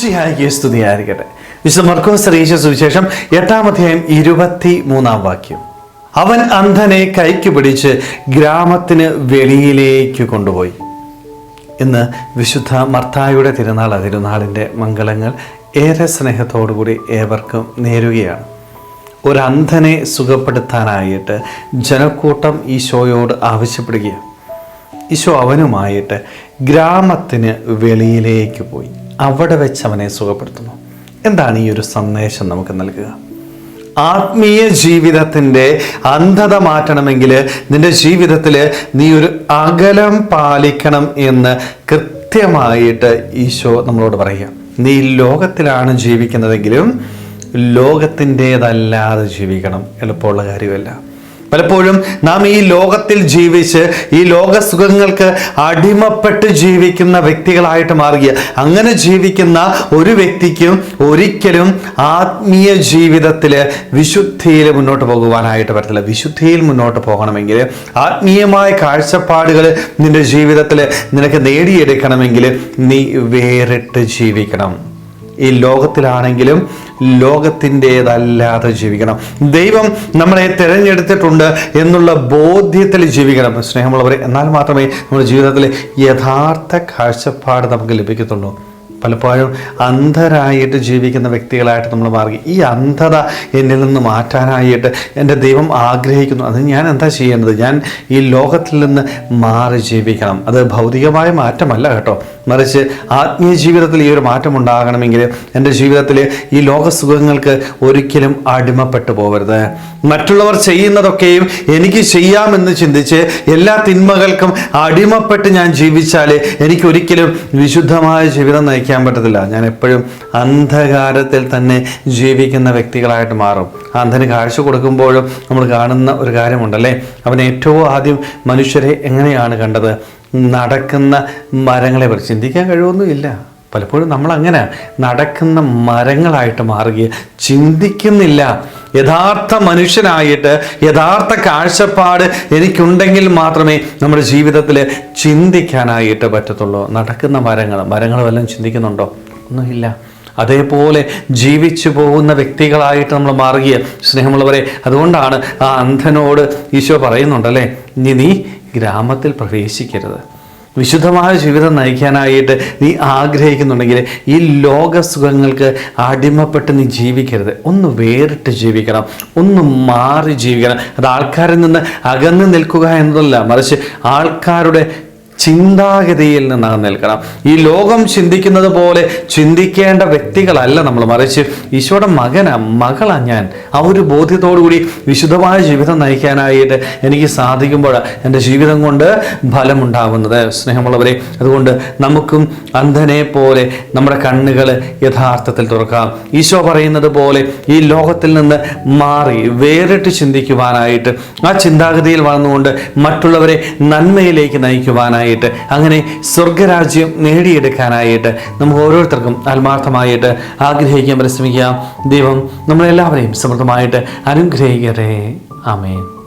മിശിഹായിക്ക് സ്തുതിയായിരിക്കട്ടെ. വിശുദ്ധ മർക്കോസ് അറിയിച്ച സുവിശേഷം എട്ടാം അധ്യായം ഇരുപത്തി മൂന്നാം വാക്യം. അവൻ അന്ധനെ കൈക്ക് പിടിച്ച് ഗ്രാമത്തിന് വെളിയിലേക്ക് കൊണ്ടുപോയി. ഇന്ന് വിശുദ്ധ മർത്തായുടെ തിരുനാൾ തിരുനാളിന്റെ മംഗളങ്ങൾ ഏറെ സ്നേഹത്തോടുകൂടി ഏവർക്കും നേരുകയാണ്. ഒരു അന്ധനെ സുഖപ്പെടുത്താനായിട്ട് ജനക്കൂട്ടം ഈശോയോട് ആവശ്യപ്പെടുകയാണ്. ഈശോ അവനുമായിട്ട് ഗ്രാമത്തിന് വെളിയിലേക്ക് പോയി. അവിടെ വെച്ച് അവനെ സുഖപ്പെടുത്തുന്നു. എന്താണ് ഈ ഒരു സന്ദേശം നമുക്ക് നൽകുക? ആത്മീയ ജീവിതത്തിന്റെ അന്ധത മാറ്റണമെങ്കിൽ നിന്റെ ജീവിതത്തിൽ നീ ഒരു അകലം പാലിക്കണം എന്ന് കൃത്യമായിട്ട് ഈശോ നമ്മളോട് പറയുക. നീ ലോകത്തിലാണ് ജീവിക്കുന്നതെങ്കിലും ലോകത്തിന്റേതല്ലാതെ ജീവിക്കണം. എളുപ്പമുള്ള കാര്യമല്ല. പലപ്പോഴും നാം ഈ ലോകത്തിൽ ജീവിച്ച് ഈ ലോകസുഖങ്ങൾക്ക് അടിമപ്പെട്ട് ജീവിക്കുന്ന വ്യക്തികളായിട്ട് മാറുക അങ്ങനെ ജീവിക്കുന്ന ഒരു വ്യക്തിക്കും ഒരിക്കലും ആത്മീയ ജീവിതത്തിൽ വിശുദ്ധിയിൽ മുന്നോട്ട് പോകുവാനായിട്ട് പറ്റത്തില്ല. വിശുദ്ധിയിൽ മുന്നോട്ട് പോകണമെങ്കിൽ ആത്മീയമായ കാഴ്ചപ്പാടുകൾ നിന്റെ ജീവിതത്തിൽ നിനക്ക് നേടിയെടുക്കണമെങ്കിൽ നീ വേറിട്ട് ജീവിക്കണം. ഈ ലോകത്തിലാണെങ്കിലും ലോകത്തിന്റെതല്ലാതെ ജീവിക്കണം. ദൈവം നമ്മളെ തിരഞ്ഞെടുത്തിട്ടുണ്ട് എന്നുള്ള ബോധ്യത്തിൽ ജീവിക്കണം. സ്നേഹമുള്ളവരെ എന്നാൽ മാത്രമേ നമ്മുടെ ജീവിതത്തിലെ യഥാർത്ഥ കാഴ്ചപ്പാട് നമുക്ക് ലഭിക്കത്തുള്ളൂ. പലപ്പോഴും അന്ധരായിട്ട് ജീവിക്കുന്ന വ്യക്തികളായിട്ട് നമ്മൾ മാറി ഈ അന്ധത എന്നിൽ നിന്ന് മാറ്റാനായിട്ട് എന്റെ ദൈവം ആഗ്രഹിക്കുന്നു. അത് ഞാൻ എന്താ ചെയ്യേണ്ടത്? ഞാൻ ഈ ലോകത്തിൽ നിന്ന് മാറി ജീവിക്കണം. അത് ഭൗതികമായ മാറ്റമല്ല കേട്ടോ. മറിച്ച് ആത്മീയ ജീവിതത്തിൽ ഈ ഒരു മാറ്റം ഉണ്ടാകണമെങ്കിൽ എന്റെ ജീവിതത്തിൽ ഈ ലോകസുഖങ്ങൾക്ക് ഒരിക്കലും അടിമപ്പെട്ടു പോകരുത് മറ്റുള്ളവർ ചെയ്യുന്നതൊക്കെയും എനിക്ക് ചെയ്യാമെന്ന് ചിന്തിച്ച് എല്ലാ തിന്മകൾക്കും അടിമപ്പെട്ട് ഞാൻ ജീവിച്ചാൽ എനിക്കൊരിക്കലും വിശുദ്ധമായ ജീവിതം നയിക്കാൻ പറ്റത്തില്ല. ഞാൻ എപ്പോഴും അന്ധകാരത്തിൽ തന്നെ ജീവിക്കുന്ന വ്യക്തികളായിട്ട് മാറും. അന്ധന് കാഴ്ച കൊടുക്കുമ്പോഴും നമ്മൾ കാണുന്ന ഒരു കാര്യമുണ്ടല്ലേ? അവൻ ഏറ്റവും ആദ്യം മനുഷ്യരെ എങ്ങനെയാണ് കണ്ടത്? നടക്കുന്ന മരങ്ങളെ പറ്റി ചിന്തിക്കാൻ കഴിവൊന്നുമില്ല. പലപ്പോഴും നമ്മൾ അങ്ങനെ നടക്കുന്ന മരങ്ങളായിട്ട് മാറുകയും ചിന്തിക്കുന്നില്ല. യഥാർത്ഥ മനുഷ്യനായിട്ട് യഥാർത്ഥ കാഴ്ചപ്പാട് എനിക്കുണ്ടെങ്കിൽ മാത്രമേ നമ്മുടെ ജീവിതത്തിൽ ചിന്തിക്കാനായിട്ട് പറ്റത്തുള്ളൂ. നടക്കുന്ന മരങ്ങൾ മരങ്ങൾ വല്ലതും ചിന്തിക്കുന്നുണ്ടോ? ഒന്നുമില്ല. അതേപോലെ ജീവിച്ചു പോകുന്ന വ്യക്തികളായിട്ട് നമ്മൾ മാറുകയ സ്നേഹമുള്ളവരെ അതുകൊണ്ടാണ് ആ അന്ധനോട് ഈശോ പറയുന്നുണ്ടല്ലേ? ഇനി നീ ഗ്രാമത്തിൽ പ്രവേശിക്കരുത്. വിശുദ്ധമായ ജീവിതം നയിക്കാനായിട്ട് നീ ആഗ്രഹിക്കുന്നുണ്ടെങ്കിൽ ഈ ലോകസുഖങ്ങൾക്ക് അടിമപ്പെട്ട് നീ ജീവിക്കരുത്. ഒന്ന് വേറിട്ട് ജീവിക്കണം. ഒന്ന് മാറി ജീവിക്കണം. അത് ആൾക്കാരിൽ നിന്ന് അകന്ന് നിൽക്കുക എന്നതല്ല. മറിച്ച് ആൾക്കാരുടെ ചിന്താഗതിയിൽ നിന്ന് നിൽക്കണം. ഈ ലോകം ചിന്തിക്കുന്നത് പോലെ ചിന്തിക്കേണ്ട വ്യക്തികളല്ല നമ്മൾ. മറിച്ച് ഈശോയുടെ മകനാ മകളാ ഞാൻ. ആ ഒരു ബോധ്യത്തോടു കൂടി വിശുദ്ധമായ ജീവിതം നയിക്കാനായിട്ട് എനിക്ക് സാധിക്കുമ്പോൾ എന്റെ ജീവിതം കൊണ്ട് ഫലമുണ്ടാകുന്നത്. സ്നേഹമുള്ളവരെ അതുകൊണ്ട് നമുക്കും അന്ധനെ പോലെ നമ്മുടെ കണ്ണുകൾ യഥാർത്ഥത്തിൽ തുറക്കാം. ഈശോ പറയുന്നത് പോലെ ഈ ലോകത്തിൽ നിന്ന് മാറി വേറിട്ട് ചിന്തിക്കുവാനായിട്ട് ആ ചിന്താഗതിയിൽ വളർന്നുകൊണ്ട് മറ്റുള്ളവരെ നന്മയിലേക്ക് നയിക്കുവാനായിട്ട് അങ്ങനെ സ്വർഗരാജ്യം നേടിയെടുക്കാനായിട്ട് നമുക്ക് ഓരോരുത്തർക്കും ആത്മാർത്ഥമായിട്ട് ആഗ്രഹിക്കാൻ പരിശ്രമിക്കാം. ദൈവം നമ്മളെല്ലാവരെയും സമൃദ്ധമായിട്ട് അനുഗ്രഹിക്കട്ടെ. ആമേൻ.